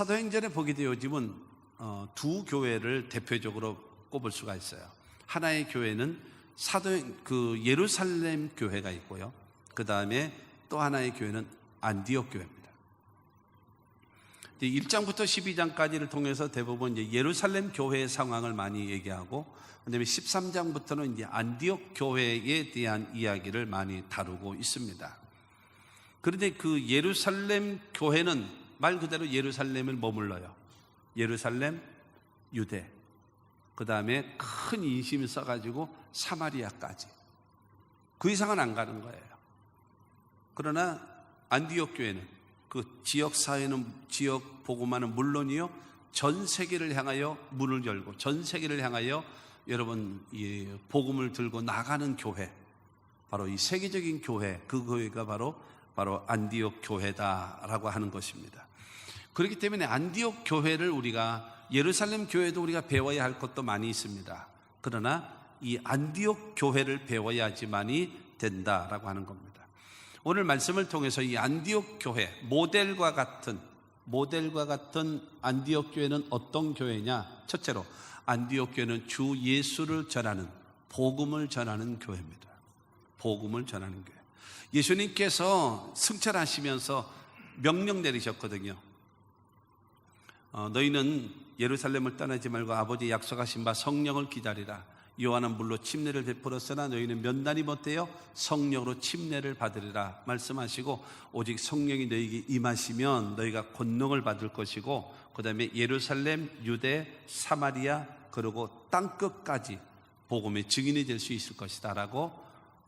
사도행전에 보게 되어 요즘은 어, 두 교회를 대표적으로 꼽을 수가 있어요. 하나의 교회는 사도행 그 예루살렘 교회가 있고요. 그 다음에 또 하나의 교회는 안디옥 교회입니다. 1장부터 12장까지를 통해서 대부분 이제 예루살렘 교회의 상황을 많이 얘기하고 그다음에 13장부터는 이제 안디옥 교회에 대한 이야기를 많이 다루고 있습니다. 그런데 그 예루살렘 교회는 말 그대로 예루살렘을 머물러요. 예루살렘, 유대. 그 다음에 큰 인심을 써가지고 사마리아까지. 그 이상은 안 가는 거예요. 그러나 안디옥 교회는 그 지역 사회는 지역 보고만은 물론이요 전 세계를 향하여 문을 열고 전 세계를 향하여 여러분 이 복음을 들고 나가는 교회 바로 이 세계적인 교회 그 교회가 바로 바로 안디옥 교회다라고 하는 것입니다. 그렇기 때문에 안디옥 교회를 우리가 예루살렘 교회도 우리가 배워야 할 것도 많이 있습니다. 그러나 이 안디옥 교회를 배워야지만이 된다라고 하는 겁니다. 오늘 말씀을 통해서 이 안디옥 교회 모델과 같은 모델과 같은 안디옥 교회는 어떤 교회냐? 첫째로 안디옥 교회는 주 예수를 전하는 복음을 전하는 교회입니다. 복음을 전하는 교회. 예수님께서 승천하시면서 명령 내리셨거든요. 어, 너희는 예루살렘을 떠나지 말고 아버지 약속하신 바 성령을 기다리라. 요한은 물로 침례를 베풀었으나 너희는 면단이 못되어 성령으로 침례를 받으리라 말씀하시고 오직 성령이 너희에게 임하시면 너희가 권능을 받을 것이고 그 다음에 예루살렘, 유대, 사마리아 그리고 땅 끝까지 복음의 증인이 될 수 있을 것이다 라고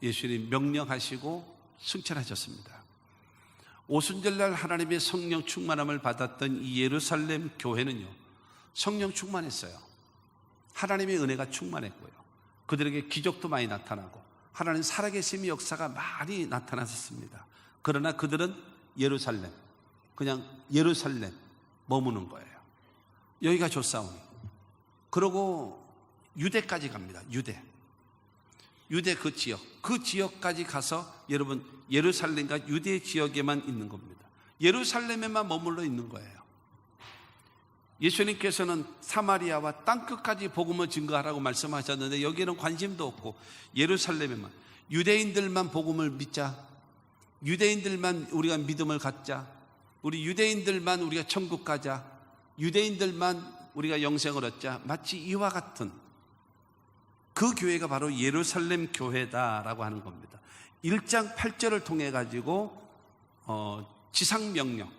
예수님 명령하시고 승천하셨습니다. 오순절날 하나님의 성령 충만함을 받았던 이 예루살렘 교회는요 성령 충만했어요. 하나님의 은혜가 충만했고요. 그들에게 기적도 많이 나타나고 하나님 살아계심의 역사가 많이 나타났었습니다. 그러나 그들은 예루살렘, 그냥 예루살렘 머무는 거예요. 여기가 조사오니. 그러고 유대까지 갑니다. 유대. 유대 그 지역, 그 지역까지 가서 여러분 예루살렘과 유대 지역에만 있는 겁니다. 예루살렘에만 머물러 있는 거예요. 예수님께서는 사마리아와 땅끝까지 복음을 증거하라고 말씀하셨는데 여기는 관심도 없고 예루살렘에만 유대인들만 복음을 믿자. 유대인들만 우리가 믿음을 갖자. 우리 유대인들만 우리가 천국 가자. 유대인들만 우리가 영생을 얻자. 마치 이와 같은 그 교회가 바로 예루살렘 교회다라고 하는 겁니다. 1장 8절을 통해 가지고 어, 지상 명령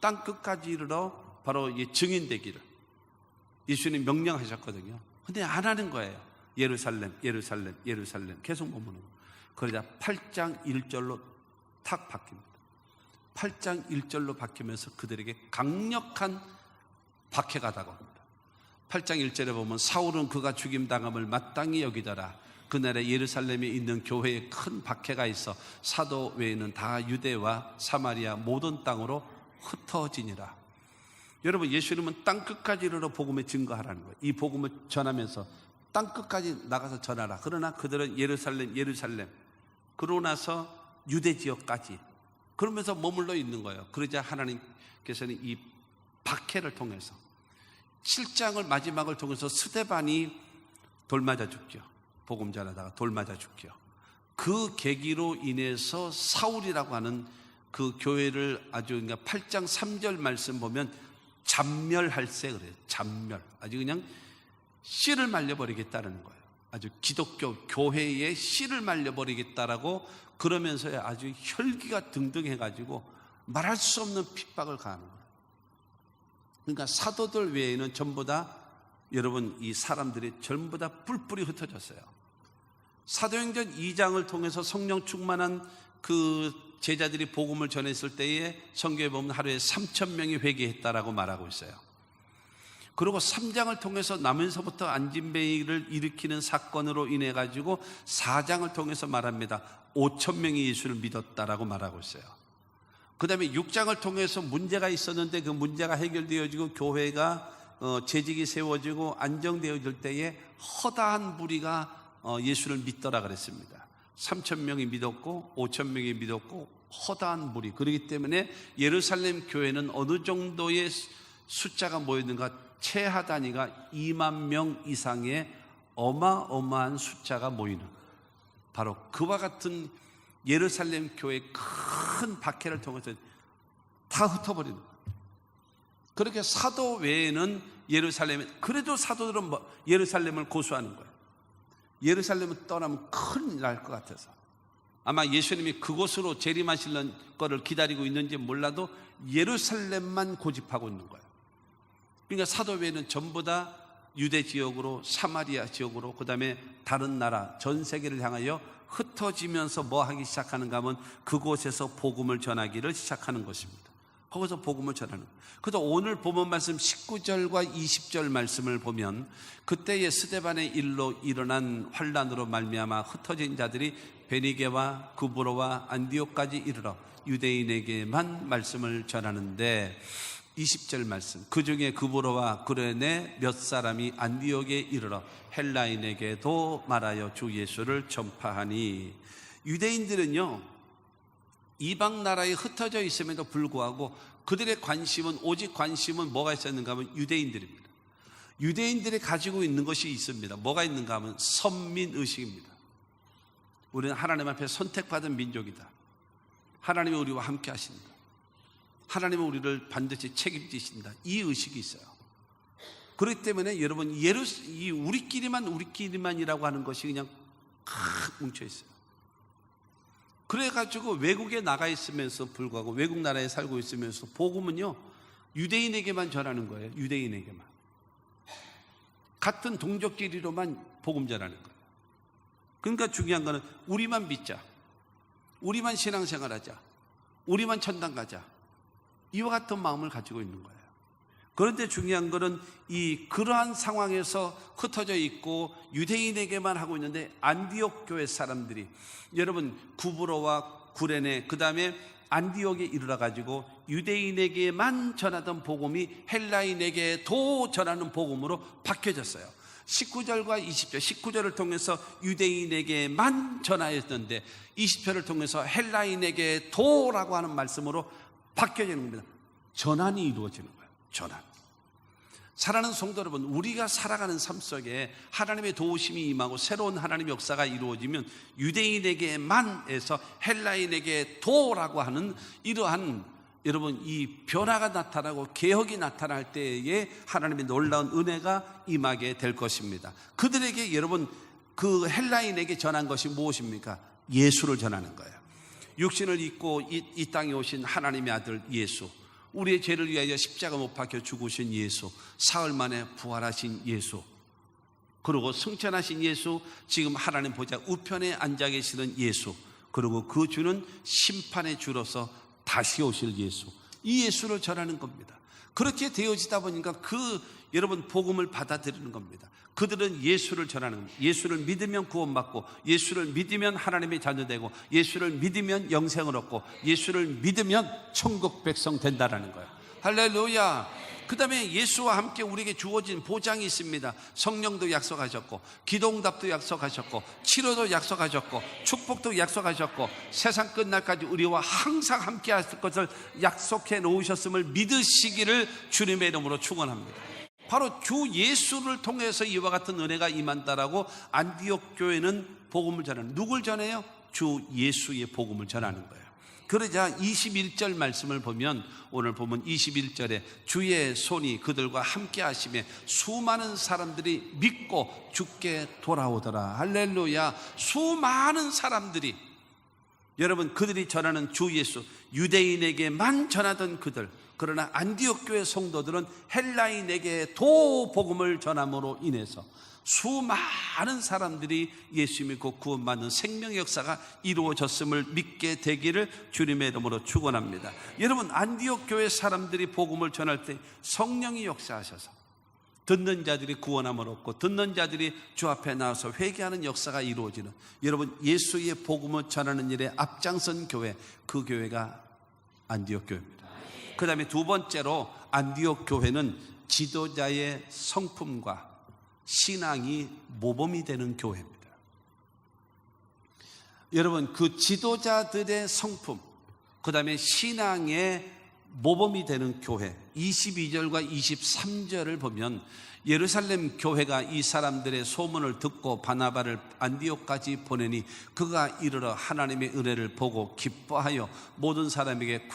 땅 끝까지 이르러 바로 이 증인되기를 예수님 명령하셨거든요. 근데 안 하는 거예요. 예루살렘, 예루살렘, 예루살렘 계속 머무는 거. 그러자 8장 1절로 탁 바뀝니다. 8장 1절로 바뀌면서 그들에게 강력한 박해가 다가옵니다. 8장 1절에 보면 사울은 그가 죽임 당함을 마땅히 여기더라. 그날에 예루살렘에 있는 교회에 큰 박해가 있어 사도 외에는 다 유대와 사마리아 모든 땅으로 흩어지니라. 여러분 예수님은 땅 끝까지 이르러 복음에 증거하라는 거예요. 이 복음을 전하면서 땅 끝까지 나가서 전하라. 그러나 그들은 예루살렘, 예루살렘. 그러고 나서 유대 지역까지 그러면서 머물러 있는 거예요. 그러자 하나님께서는 이 박해를 통해서 7장을 마지막을 통해서 스데반이 돌 맞아 죽죠. 복음 전하다가 돌 맞아 죽죠. 그 계기로 인해서 사울이라고 하는 그 교회를 아주 그러니까 8장 3절 말씀 보면 잔멸할 세 그래요. 잔멸. 아주 그냥 씨를 말려버리겠다는 거예요. 아주 기독교 교회에 씨를 말려버리겠다라고 그러면서 아주 혈기가 등등해가지고 말할 수 없는 핍박을 가하는 거예요. 그러니까 사도들 외에는 전부 다 여러분 이 사람들이 전부 다 뿔뿔이 흩어졌어요. 사도행전 2장을 통해서 성령 충만한 그 제자들이 복음을 전했을 때에 성경에 보면 하루에 3천 명이 회개했다라고 말하고 있어요. 그리고 3장을 통해서 나면서부터 안진뱅이를 일으키는 사건으로 인해 가지고 4장을 통해서 말합니다. 5천 명이 예수를 믿었다라고 말하고 있어요. 그 다음에 6장을 통해서 문제가 있었는데 그 문제가 해결되어지고 교회가 어, 재직이 세워지고 안정되어질 때에 허다한 무리가 어, 예수를 믿더라 그랬습니다. 3천 명이 믿었고 5천 명이 믿었고 허다한 무리. 그렇기 때문에 예루살렘 교회는 어느 정도의 숫자가 모였는가 최하 단위가 2만 명 이상의 어마어마한 숫자가 모이는 바로 그와 같은 예루살렘 교회 큰 박해를 통해서 다 흩어버리는. 그렇게 사도 외에는 예루살렘에 그래도 사도들은 뭐 예루살렘을 고수하는 거예요. 예루살렘을 떠나면 큰일 날 것 같아서 아마 예수님이 그곳으로 재림하시는 거를 기다리고 있는지 몰라도 예루살렘만 고집하고 있는 거예요. 그러니까 사도 외에는 전부 다 유대 지역으로 사마리아 지역으로 그다음에 다른 나라 전 세계를 향하여 흩어지면서 뭐 하기 시작하는가 하면 그곳에서 복음을 전하기를 시작하는 것입니다. 거기서 복음을 전하는. 그래서 오늘 본문 말씀 19절과 20절 말씀을 보면 그때의 스데반의 일로 일어난 환란으로 말미암아 흩어진 자들이 베니게와 구브로와 안디옥까지 이르러 유대인에게만 말씀을 전하는데 20절 말씀 그 중에 구브로와 구레네 몇 사람이 안디옥에 이르러 헬라인에게도 말하여 주 예수를 전파하니 유대인들은요 이방 나라에 흩어져 있음에도 불구하고 그들의 관심은 오직 관심은 뭐가 있었는가 하면 유대인들입니다. 유대인들이 가지고 있는 것이 있습니다. 뭐가 있는가 하면 선민 의식입니다. 우리는 하나님 앞에 선택받은 민족이다. 하나님이 우리와 함께 하신다. 하나님은 우리를 반드시 책임지신다. 이 의식이 있어요. 그렇기 때문에 여러분 예루 이 우리끼리만 우리끼리만이라고 하는 것이 그냥 칵 뭉쳐 있어요. 그래가지고 외국에 나가 있으면서 불구하고 외국 나라에 살고 있으면서 복음은요 유대인에게만 전하는 거예요. 유대인에게만 같은 동족끼리로만 복음 전하는 거예요. 그러니까 중요한 거는 우리만 믿자, 우리만 신앙생활하자, 우리만 천당 가자 이와 같은 마음을 가지고 있는 거예요. 그런데 중요한 것은 이 그러한 상황에서 흩어져 있고 유대인에게만 하고 있는데 안디옥 교회 사람들이 여러분 구브로와 구레네 그다음에 안디옥에 이르러 가지고 유대인에게만 전하던 복음이 헬라인에게도 전하는 복음으로 바뀌어졌어요. 19절과 20절, 19절을 통해서 유대인에게만 전하였는데 20절을 통해서 헬라인에게 도라고 하는 말씀으로 바뀌어지는 겁니다. 전환이 이루어지는 거예요. 전환. 사랑하는 성도 여러분, 우리가 살아가는 삶 속에 하나님의 도우심이 임하고 새로운 하나님의 역사가 이루어지면 유대인에게만에서 헬라인에게 도라고 하는 이러한 여러분 이 변화가 나타나고 개혁이 나타날 때에 하나님의 놀라운 은혜가 임하게 될 것입니다. 그들에게 여러분 그 헬라인에게 전한 것이 무엇입니까? 예수를 전하는 거예요. 육신을 입고 이, 이 땅에 오신 하나님의 아들 예수. 우리의 죄를 위하여 십자가 못 박혀 죽으신 예수, 사흘 만에 부활하신 예수, 그리고 승천하신 예수, 지금 하나님 보좌 우편에 앉아 계시는 예수, 그리고 그 주는 심판의 주로서 다시 오실 예수, 이 예수를 전하는 겁니다. 그렇게 되어지다 보니까 그 여러분 복음을 받아들이는 겁니다. 그들은 예수를 전하는 겁니다. 예수를 믿으면 구원받고 예수를 믿으면 하나님의 자녀되고 예수를 믿으면 영생을 얻고 예수를 믿으면 천국 백성 된다라는 거예요. 할렐루야. 그 다음에 예수와 함께 우리에게 주어진 보장이 있습니다. 성령도 약속하셨고, 기도응답도 약속하셨고, 치료도 약속하셨고, 축복도 약속하셨고, 세상 끝날까지 우리와 항상 함께 하실 것을 약속해 놓으셨음을 믿으시기를 주님의 이름으로 축원합니다. 바로 주 예수를 통해서 이와 같은 은혜가 임한다라고 안디옥 교회는 복음을 전하는 누굴 전해요? 주 예수의 복음을 전하는 거예요. 그러자 21절 말씀을 보면 오늘 보면 21절에 주의 손이 그들과 함께 하심에 수많은 사람들이 믿고 죽게 돌아오더라. 할렐루야. 수많은 사람들이 여러분 그들이 전하는 주 예수 유대인에게만 전하던 그들 그러나 안디옥 교회 성도들은 헬라인에게 도 복음을 전함으로 인해서 수많은 사람들이 예수 믿고 구원받는 생명의 역사가 이루어졌음을 믿게 되기를 주님의 이름으로 축원합니다. 여러분 안디옥 교회 사람들이 복음을 전할 때 성령이 역사하셔서 듣는 자들이 구원함을 얻고 듣는 자들이 주 앞에 나와서 회개하는 역사가 이루어지는 여러분 예수의 복음을 전하는 일에 앞장선 교회 그 교회가 안디옥 교회입니다. 그 다음에 두 번째로 안디옥 교회는 지도자의 성품과 신앙이 모범이 되는 교회입니다. 여러분, 그 지도자들의 성품, 그 다음에 신앙의 모범이 되는 교회 22절과 23절을 보면 예루살렘 교회가 이 사람들의 소문을 듣고 바나바를 안디옥까지 보내니 그가 이르러 하나님의 은혜를 보고 기뻐하여 모든 사람에게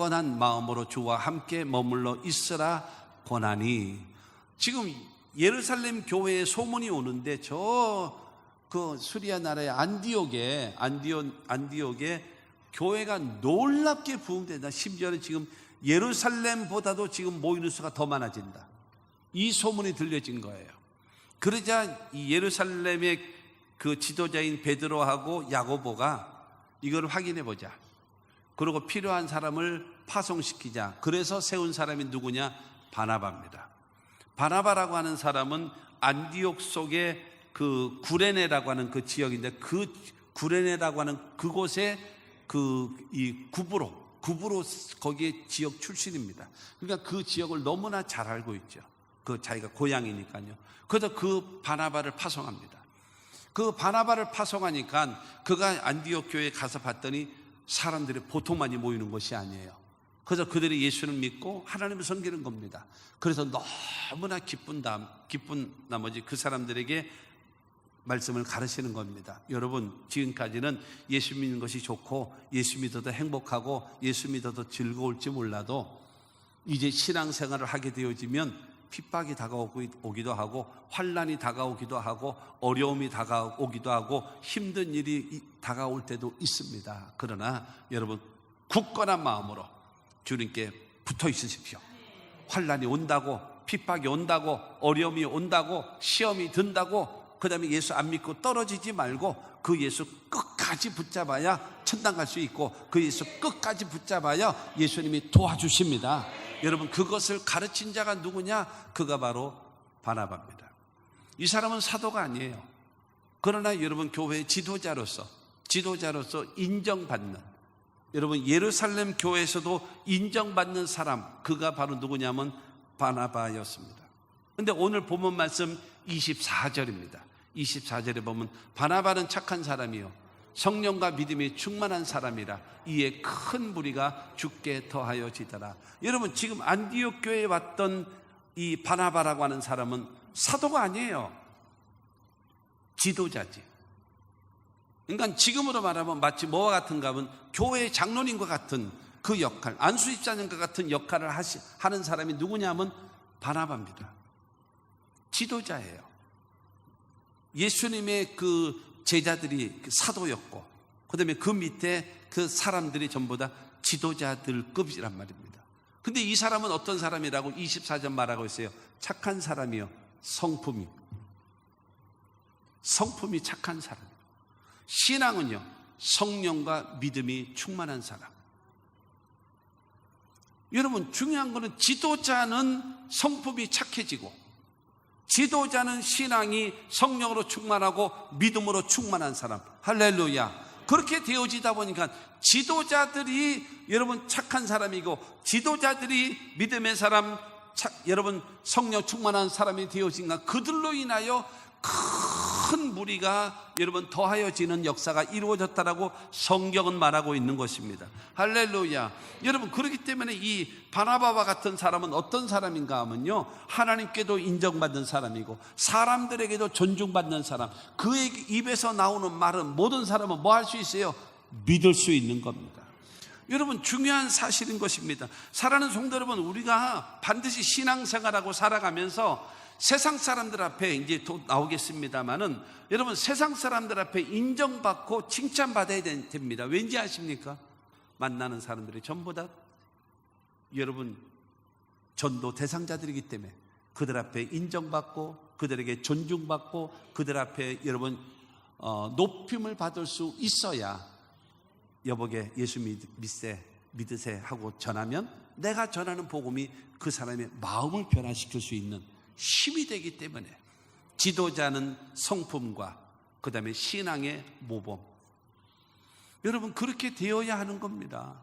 굳건한 마음으로 주와 함께 머물러 있으라 권하니 지금 예루살렘 교회에 소문이 오는데 저 그 수리아 나라의 안디옥에 안디옥 안디옥에 교회가 놀랍게 부흥된다. 심지어는 지금 예루살렘보다도 지금 모이는 수가 더 많아진다. 이 소문이 들려진 거예요. 그러자 이 예루살렘의 그 지도자인 베드로하고 야고보가 이걸 확인해 보자. 그리고 필요한 사람을 파송시키자. 그래서 세운 사람이 누구냐? 바나바입니다. 바나바라고 하는 사람은 안디옥 속에 그 구레네라고 하는 그 지역인데 그 구레네라고 하는 그곳에 그 이 구부로 구부로 거기에 지역 출신입니다. 그러니까 그 지역을 너무나 잘 알고 있죠. 그 자기가 고향이니까요. 그래서 그 바나바를 파송합니다. 그 바나바를 파송하니까 그가 안디옥 교회에 가서 봤더니 사람들이 보통 많이 모이는 것이 아니에요. 그래서 그들이 예수를 믿고 하나님을 섬기는 겁니다. 그래서 너무나 기쁜 다음, 기쁜 나머지 그 사람들에게 말씀을 가르치는 겁니다. 여러분, 지금까지는 예수 믿는 것이 좋고 예수 믿어도 행복하고 예수 믿어도 즐거울지 몰라도 이제 신앙생활을 하게 되어지면 핍박이 다가오기도 하고 환란이 다가오기도 하고 어려움이 다가오기도 하고 힘든 일이 다가올 때도 있습니다. 그러나 여러분 굳건한 마음으로 주님께 붙어 있으십시오. 환란이 온다고 핍박이 온다고 어려움이 온다고 시험이 든다고 그다음에 예수 안 믿고 떨어지지 말고 그 예수 끝까지 붙잡아야 천당 갈 수 있고 그 예수 끝까지 붙잡아야 예수님이 도와주십니다. 여러분 그것을 가르친 자가 누구냐? 그가 바로 바나바입니다. 이 사람은 사도가 아니에요. 그러나 여러분 교회의 지도자로서 지도자로서 인정받는 여러분 예루살렘 교회에서도 인정받는 사람 그가 바로 누구냐면 바나바였습니다. 근데 오늘 본문 말씀 24절입니다. 24절에 보면 바나바는 착한 사람이요 성령과 믿음이 충만한 사람이라 이에 큰 무리가 죽게 더하여지더라. 여러분 지금 안디옥 교회에 왔던 이 바나바라고 하는 사람은 사도가 아니에요. 지도자지. 그러니까 지금으로 말하면 마치 뭐와 같은가 하면 교회 장로님과 같은 그 역할, 안수입자님과 같은 역할을 하시, 하는 사람이 누구냐면 바나바입니다. 지도자예요. 예수님의 그 제자들이 사도였고, 그 다음에 그 밑에 그 사람들이 전부 다 지도자들급이란 말입니다. 근데 이 사람은 어떤 사람이라고 24절 말하고 있어요. 착한 사람이요. 성품이. 성품이 착한 사람. 신앙은요. 성령과 믿음이 충만한 사람. 여러분, 중요한 거는 지도자는 성품이 착해지고, 지도자는 신앙이 성령으로 충만하고 믿음으로 충만한 사람. 할렐루야. 그렇게 되어지다 보니까 지도자들이 여러분 착한 사람이고 지도자들이 믿음의 사람, 차, 여러분 성령 충만한 사람이 되어진가 그들로 인하여 큰 무리가 여러분 더하여지는 역사가 이루어졌다라고 성경은 말하고 있는 것입니다. 할렐루야. 여러분 그렇기 때문에 이 바나바와 같은 사람은 어떤 사람인가 하면요. 하나님께도 인정받는 사람이고 사람들에게도 존중받는 사람. 그의 입에서 나오는 말은 모든 사람은 뭐 할 수 있어요? 믿을 수 있는 겁니다. 여러분 중요한 사실인 것입니다. 사랑하는 성도 여러분, 우리가 반드시 신앙생활하고 살아가면서 세상 사람들 앞에 이제 또 나오겠습니다만은 여러분 세상 사람들 앞에 인정받고 칭찬받아야 됩니다. 왠지 아십니까? 만나는 사람들이 전부 다 여러분 전도 대상자들이기 때문에 그들 앞에 인정받고 그들에게 존중받고 그들 앞에 여러분 어, 높임을 받을 수 있어야 여보게 예수 믿세 믿으세 하고 전하면 내가 전하는 복음이 그 사람의 마음을 변화시킬 수 있는 힘이 되기 때문에 지도자는 성품과 그 다음에 신앙의 모범. 여러분, 그렇게 되어야 하는 겁니다.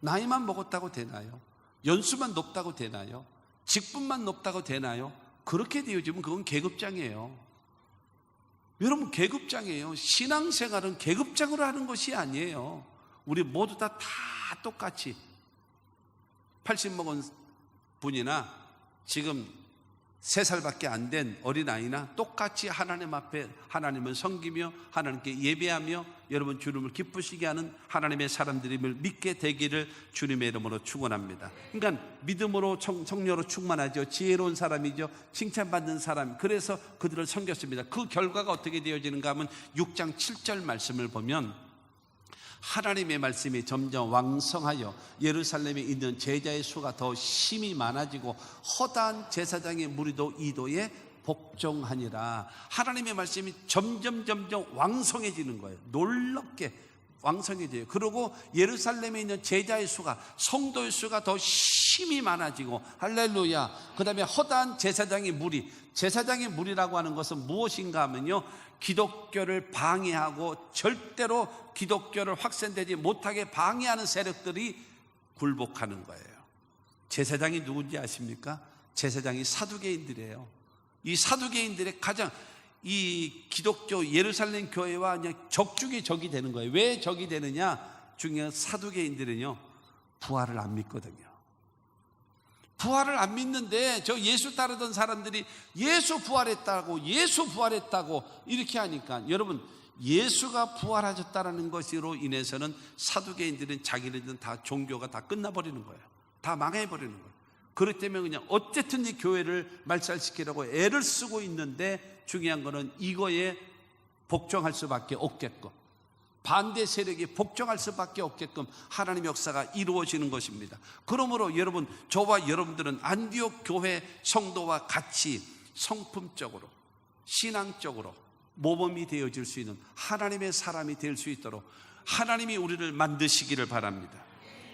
나이만 먹었다고 되나요? 연수만 높다고 되나요? 직분만 높다고 되나요? 그렇게 되어지면 그건 계급장이에요. 여러분, 계급장이에요. 신앙생활은 계급장으로 하는 것이 아니에요. 우리 모두 다 다 똑같이 80 먹은 분이나 지금 3살밖에 안 된 어린아이나 똑같이 하나님 앞에 하나님을 섬기며 하나님께 예배하며 여러분 주님을 기쁘시게 하는 하나님의 사람들임을 믿게 되기를 주님의 이름으로 축원합니다. 그러니까 믿음으로 청, 성녀로 충만하죠. 지혜로운 사람이죠. 칭찬받는 사람. 그래서 그들을 섬겼습니다. 그 결과가 어떻게 되어지는가 하면 6장 7절 말씀을 보면 하나님의 말씀이 점점 왕성하여 예루살렘에 있는 제자의 수가 더 심히 많아지고 허다한 제사장의 무리도 이도에 복종하니라. 하나님의 말씀이 점점 점점 왕성해지는 거예요. 놀랍게 왕성해져요. 그리고 예루살렘에 있는 제자의 수가 성도의 수가 더 심히 많아지고 할렐루야. 그다음에 허다한 제사장의 무리. 제사장의 무리라고 하는 것은 무엇인가 하면요. 기독교를 방해하고 절대로 기독교를 확산되지 못하게 방해하는 세력들이 굴복하는 거예요. 제사장이 누군지 아십니까? 제사장이 사두개인들이에요. 이 사두개인들의 가장 이 기독교 예루살렘 교회와 그냥 적중의 적이 되는 거예요. 왜 적이 되느냐? 중요한 사두개인들은요, 부활을 안 믿거든요. 부활을 안 믿는데 저 예수 따르던 사람들이 예수 부활했다고 예수 부활했다고 이렇게 하니까 여러분 예수가 부활하셨다라는 것으로 인해서는 사두개인들은 자기네들은 다 종교가 다 끝나버리는 거예요. 다 망해버리는 거예요. 그렇기 때문에 그냥 어쨌든 이 교회를 말살시키려고 애를 쓰고 있는데 중요한 거는 이거에 복종할 수밖에 없게끔 반대 세력이 복종할 수밖에 없게끔 하나님의 역사가 이루어지는 것입니다. 그러므로 여러분, 저와 여러분들은 안디옥 교회 성도와 같이 성품적으로, 신앙적으로 모범이 되어질 수 있는 하나님의 사람이 될 수 있도록 하나님이 우리를 만드시기를 바랍니다.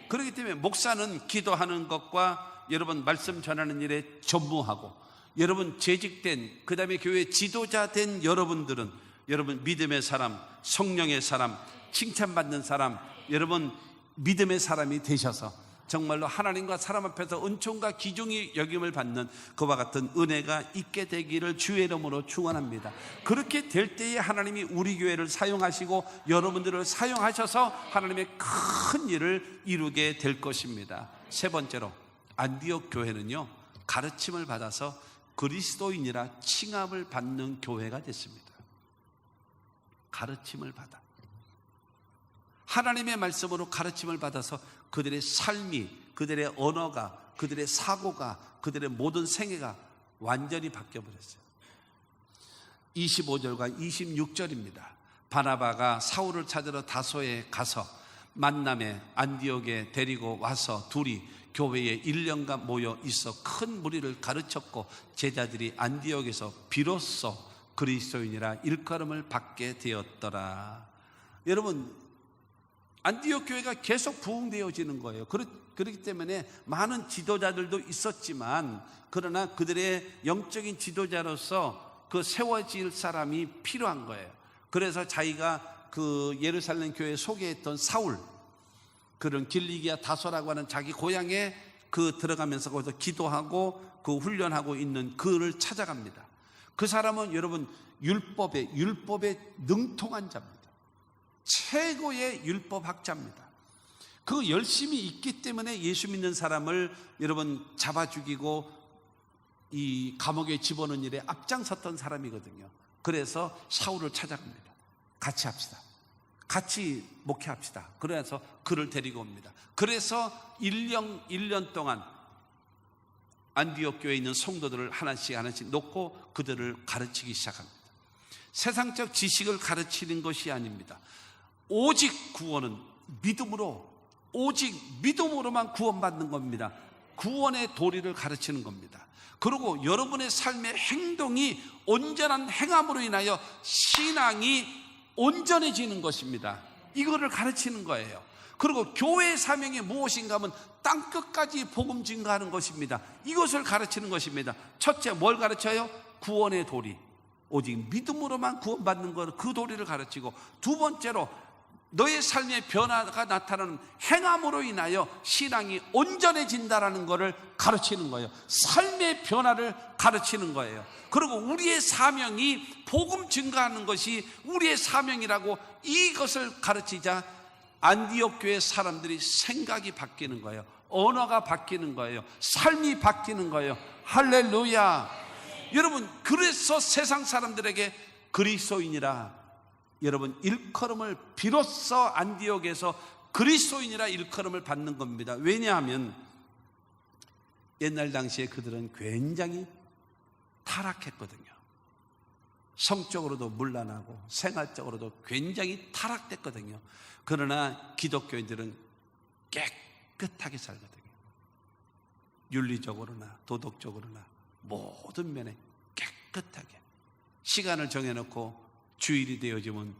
그렇기 때문에 목사는 기도하는 것과 여러분 말씀 전하는 일에 전무하고 여러분 재직된 그 다음에 교회 지도자 된 여러분들은 여러분 믿음의 사람, 성령의 사람, 칭찬받는 사람, 여러분 믿음의 사람이 되셔서 정말로 하나님과 사람 앞에서 은총과 기중이 여김을 받는 그와 같은 은혜가 있게 되기를 주의 이름으로 축원합니다. 그렇게 될 때에 하나님이 우리 교회를 사용하시고 여러분들을 사용하셔서 하나님의 큰 일을 이루게 될 것입니다. 세 번째로 안디옥 교회는요 가르침을 받아서 그리스도인이라 칭함을 받는 교회가 됐습니다. 가르침을 받아. 하나님의 말씀으로 가르침을 받아서 그들의 삶이, 그들의 언어가, 그들의 사고가, 그들의 모든 생애가 완전히 바뀌어 버렸어요. 25절과 26절입니다. 바나바가 사울을 찾으러 다소에 가서 만남에 안디옥에 데리고 와서 둘이 교회에 1년간 모여 있어 큰 무리를 가르쳤고 제자들이 안디옥에서 비로소 그리스도인이라 일컬음을 받게 되었더라. 여러분 안디옥 교회가 계속 부흥되어지는 거예요. 그렇기 때문에 많은 지도자들도 있었지만 그러나 그들의 영적인 지도자로서 그 세워질 사람이 필요한 거예요. 그래서 자기가 그 예루살렘 교회 소개했던 사울 그런 길리기아 다소라고 하는 자기 고향에 그 들어가면서 거기서 기도하고 그 훈련하고 있는 그를 찾아갑니다. 그 사람은 여러분 율법에 율법에 능통한 자입니다. 최고의 율법 학자입니다. 그 열심이 있기 때문에 예수 믿는 사람을 여러분 잡아 죽이고 이 감옥에 집어넣는 일에 앞장섰던 사람이거든요. 그래서 사울을 찾아갑니다. 같이 합시다. 같이 목회합시다. 그래서 그를 데리고 옵니다. 그래서 1년, 1년 동안 안디옥 교회에 있는 성도들을 하나씩 하나씩 놓고 그들을 가르치기 시작합니다. 세상적 지식을 가르치는 것이 아닙니다. 오직 구원은 믿음으로 오직 믿음으로만 구원받는 겁니다. 구원의 도리를 가르치는 겁니다. 그리고 여러분의 삶의 행동이 온전한 행함으로 인하여 신앙이 온전해지는 것입니다. 이거를 가르치는 거예요. 그리고 교회의 사명이 무엇인가 하면 땅 끝까지 복음 증가하는 것입니다. 이것을 가르치는 것입니다. 첫째 뭘 가르쳐요? 구원의 도리. 오직 믿음으로만 구원받는 것, 그 도리를 가르치고 두 번째로 너의 삶의 변화가 나타나는 행함으로 인하여 신앙이 온전해진다라는 것을 가르치는 거예요. 삶의 변화를 가르치는 거예요. 그리고 우리의 사명이 복음 증가하는 것이 우리의 사명이라고 이것을 가르치자 안디옥 교회 사람들이 생각이 바뀌는 거예요. 언어가 바뀌는 거예요. 삶이 바뀌는 거예요. 할렐루야. 여러분, 그래서 세상 사람들에게 그리스도인이라 여러분 일컬음을 비로소 안디옥에서 그리스도인이라 일컬음을 받는 겁니다. 왜냐하면 옛날 당시에 그들은 굉장히 타락했거든요. 성적으로도 문란하고 생활적으로도 굉장히 타락됐거든요. 그러나 기독교인들은 깨끗하게 살거든요. 윤리적으로나 도덕적으로나 모든 면에 깨끗하게 시간을 정해놓고 주일이 되어지면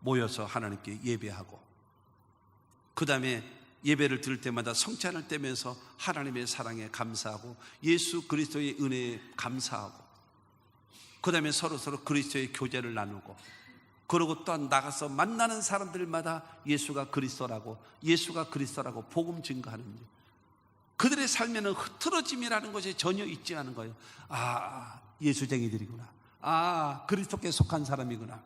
모여서 하나님께 예배하고 그 다음에 예배를 들을 때마다 성찬을 떼면서 하나님의 사랑에 감사하고 예수 그리스도의 은혜에 감사하고 그 다음에 서로 서로 그리스도의 교제를 나누고 그러고 또한 나가서 만나는 사람들마다 예수가 그리스도라고 예수가 그리스도라고 복음 증거하는 일. 그들의 삶에는 흐트러짐이라는 것이 전혀 있지 않은 거예요. 아, 예수쟁이들이구나. 아, 그리스도께 속한 사람이구나.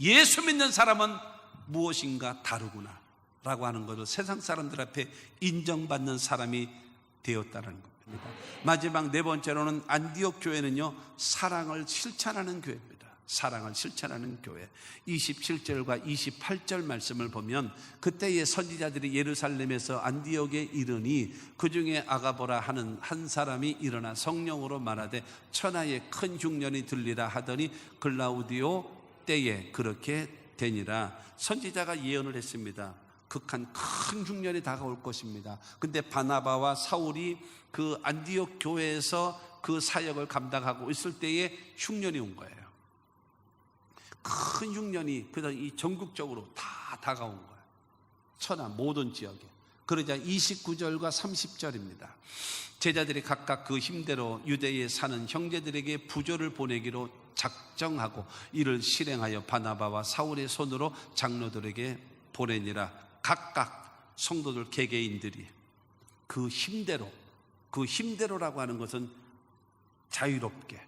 예수 믿는 사람은 무엇인가 다르구나. 라고 하는 것을 세상 사람들 앞에 인정받는 사람이 되었다는 겁니다. 마지막 네 번째로는 안디옥 교회는요, 사랑을 실천하는 교회입니다. 사랑을 실천하는 교회. 27절과 28절 말씀을 보면 그때의 선지자들이 예루살렘에서 안디옥에 이르니 그 중에 아가보라 하는 한 사람이 일어나 성령으로 말하되 천하의 큰 흉년이 들리라 하더니 글라우디오 때에 그렇게 되니라. 선지자가 예언을 했습니다. 극한 큰 흉년이 다가올 것입니다. 근데 바나바와 사울이 그 안디옥 교회에서 그 사역을 감당하고 있을 때에 흉년이 온 거예요. 큰 흉년이 그다 이 전국적으로 다 다가온 거예요. 천하 모든 지역에. 그러자 29절과 30절입니다. 제자들이 각각 그 힘대로 유대에 사는 형제들에게 부조를 보내기로 작정하고 이를 실행하여 바나바와 사울의 손으로 장로들에게 보내니라. 각각 성도들 개개인들이 그 힘대로 그 힘대로라고 하는 것은 자유롭게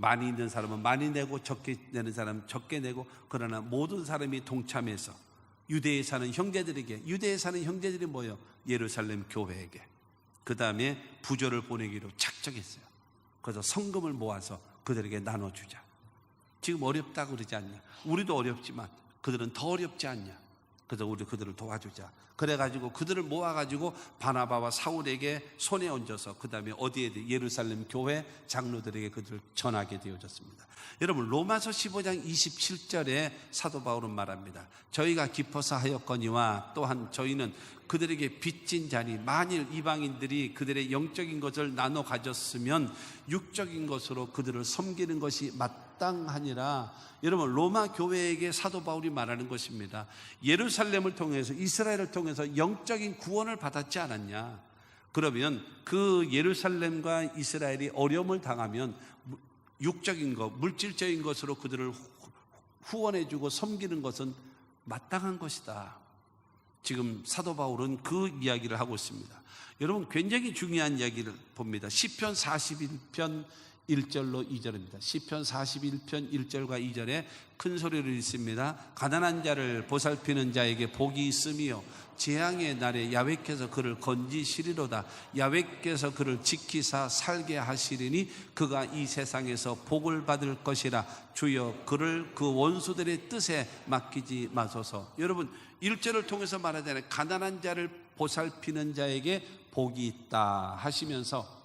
많이 있는 사람은 많이 내고 적게 내는 사람은 적게 내고 그러나 모든 사람이 동참해서 유대에 사는 형제들에게 유대에 사는 형제들이 모여 예루살렘 교회에게 그 다음에 부조를 보내기로 작정했어요. 그래서 성금을 모아서 그들에게 나눠주자. 지금 어렵다고 그러지 않냐? 우리도 어렵지만 그들은 더 어렵지 않냐? 그래서 우리 그들을 도와주자. 그래가지고 그들을 모아가지고 바나바와 사울에게 손에 얹어서 그 다음에 어디에 예루살렘 교회 장로들에게 그들을 전하게 되어졌습니다. 여러분 로마서 15장 27절에 사도 바울은 말합니다. 저희가 기뻐서 하였거니와 또한 저희는 그들에게 빚진 자니 만일 이방인들이 그들의 영적인 것을 나눠 가졌으면 육적인 것으로 그들을 섬기는 것이 마땅하니라. 여러분 로마 교회에게 사도 바울이 말하는 것입니다. 예루살렘을 통해서 이스라엘을 통해서 영적인 구원을 받았지 않았냐? 그러면 그 예루살렘과 이스라엘이 어려움을 당하면 육적인 것, 물질적인 것으로 그들을 후원해주고 섬기는 것은 마땅한 것이다. 지금 사도 바울은 그 이야기를 하고 있습니다. 여러분 굉장히 중요한 이야기를 봅니다. 시편 41편 1절로 2절입니다. 시편 41편 1절과 2절에 큰 소리를 읽습니다. 가난한 자를 보살피는 자에게 복이 있으며 재앙의 날에 야외께서 그를 건지시리로다. 야외께서 그를 지키사 살게 하시리니 그가 이 세상에서 복을 받을 것이라. 주여 그를 그 원수들의 뜻에 맡기지 마소서. 여러분 1절을 통해서 말하자면 가난한 자를 보살피는 자에게 복이 있다 하시면서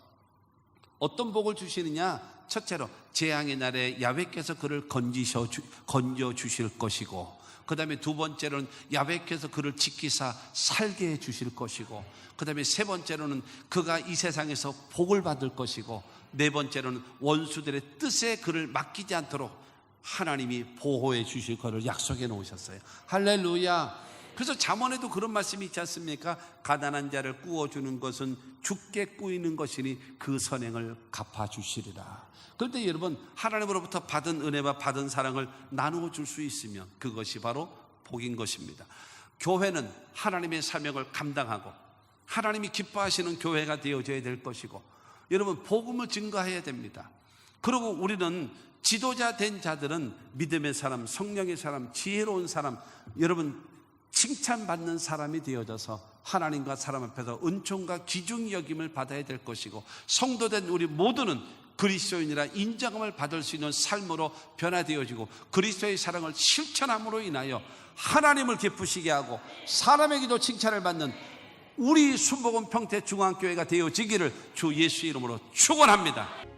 어떤 복을 주시느냐? 첫째로 재앙의 날에 야훼께서 그를 건지셔 주, 건져 주실 것이고 그 다음에 두 번째로는 야훼께서 그를 지키사 살게 해 주실 것이고 그 다음에 세 번째로는 그가 이 세상에서 복을 받을 것이고 네 번째로는 원수들의 뜻에 그를 맡기지 않도록 하나님이 보호해 주실 것을 약속해 놓으셨어요. 할렐루야. 그래서 잠언에도 그런 말씀이 있지 않습니까? 가난한 자를 꾸어주는 것은 죽게 꾸이는 것이니 그 선행을 갚아주시리라. 그런데 여러분, 하나님으로부터 받은 은혜와 받은 사랑을 나누어 줄 수 있으면 그것이 바로 복인 것입니다. 교회는 하나님의 사명을 감당하고 하나님이 기뻐하시는 교회가 되어져야 될 것이고 여러분, 복음을 증거해야 됩니다. 그리고 우리는 지도자 된 자들은 믿음의 사람, 성령의 사람, 지혜로운 사람, 여러분 칭찬받는 사람이 되어져서 하나님과 사람 앞에서 은총과 귀중 여김을 받아야 될 것이고 성도된 우리 모두는 그리스도인이라 인정함을 받을 수 있는 삶으로 변화되어지고 그리스도의 사랑을 실천함으로 인하여 하나님을 기쁘시게 하고 사람에게도 칭찬을 받는 우리 순복음 평태 중앙교회가 되어지기를 주 예수 이름으로 축원합니다.